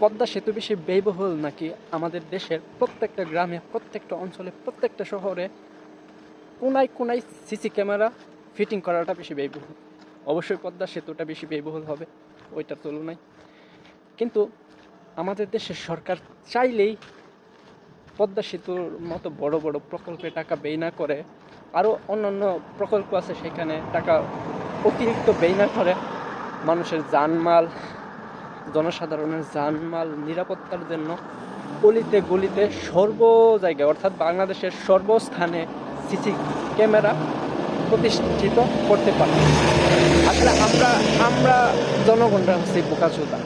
পদ্মা সেতু বেশি ব্যয়বহুল নাকি আমাদের দেশের প্রত্যেকটা গ্রামে, প্রত্যেকটা অঞ্চলে, প্রত্যেকটা শহরে কোনায় কোনায় সিসি ক্যামেরা ফিটিং করাটা বেশি ব্যয়বহুল? অবশ্যই পদ্মা সেতুটা বেশি ব্যয়বহুল হবে, ওইটার তুলনায়। কিন্তু আমাদের দেশের সরকার চাইলেই পদ্মা সেতুর মতো বড় বড় প্রকল্পে টাকা ব্যয় না করে, আরও অন্যান্য প্রকল্প আছে সেখানে টাকা অতিরিক্ত ব্যয় না করে মানুষের জানমাল জনসাধারণের জানমাল নিরাপত্তার জন্য গলিতে গলিতে সর্ব জায়গায়, অর্থাৎ বাংলাদেশের সর্বস্থানে সিসি ক্যামেরা প্রতিষ্ঠিত করতে পারে আসলে আমরা আমরা জনগণরা হচ্ছে বোকাচোদা।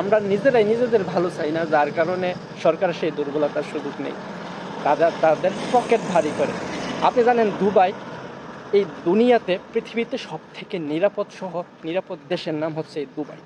আমরা নিজেরাই নিজেদের ভালো চাই না, যার কারণে সরকার সেই দুর্বলতার সুযোগ নেই। তারা তাদের পকেট ভারী করে। আপনি জানেন, দুবাই এই দুনিয়াতে পৃথিবীতে সব থেকে নিরাপদ শহর, নিরাপদ দেশের নাম হচ্ছে দুবাই।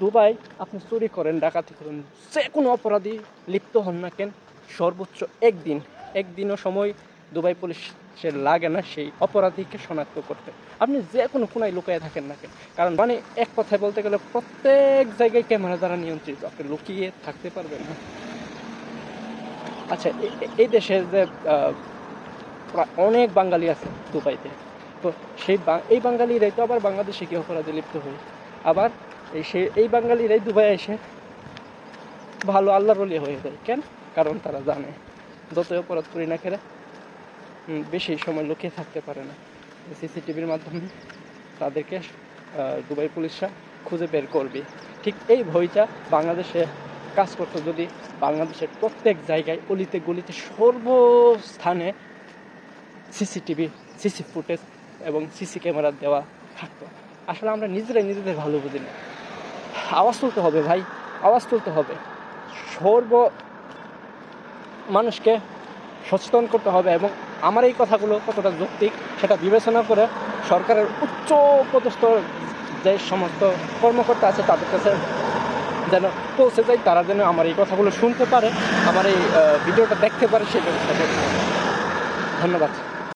দুবাই আপনি চুরি করেন, ডাকাতি করেন, যে কোনো অপরাধী লিপ্ত হন না কেন, সর্বোচ্চ একদিন, একদিনও সময় দুবাই পুলিশের লাগে না সেই অপরাধীকে শনাক্ত করতে। আপনি যে কোনো কোনায় লুকিয়ে থাকেন না কেন। কারণ মানে এক কথায় বলতে গেলে প্রত্যেক জায়গায় ক্যামেরা দ্বারা নিয়ন্ত্রিত, আপনি লুকিয়ে থাকতে পারবেন না। আচ্ছা এই দেশে যে অনেক বাঙালি আছে দুবাইতে। তো সেই এই বাঙালিরাই তো আবার বাংলাদেশে কি অপরাধে লিপ্ত হই আবার এই সে এই বাঙালিরাই দুবাই এসে ভালো আল্লাহর রলি হয়ে যায়। কেন? কারণ তারা জানে যতই অপরাধ করি না খেলে বেশি সময় লুকিয়ে থাকতে পারে না। সিসিটিভির মাধ্যমে তাদেরকে দুবাই পুলিশরা খুঁজে বের করবে। ঠিক এই ভয়টা বাংলাদেশে কাজ করতো যদি বাংলাদেশের প্রত্যেক জায়গায় অলিতে গলিতে সর্বস্থানে সিসিটিভি, সিসি ফুটেজ এবং সিসি ক্যামেরা দেওয়া থাকতো। আসলে আমরা নিজেরাই নিজেদের ভালো বুঝি না। আওয়াজ তুলতে হবে ভাই, আওয়াজ তুলতে হবে। সর্ব মানুষকে সচেতন করতে হবে এবং আমার এই কথাগুলো কতটা যৌক্তিক সেটা বিবেচনা করে সরকারের উচ্চ পদস্থ যে সমস্ত কর্মকর্তা আছে তাদের কাছে যেন পৌঁছে যায় তারা যেন আমার এই কথাগুলো শুনতে পারে, আমার এই ভিডিওটা দেখতে পারে করতে ধন্যবাদ।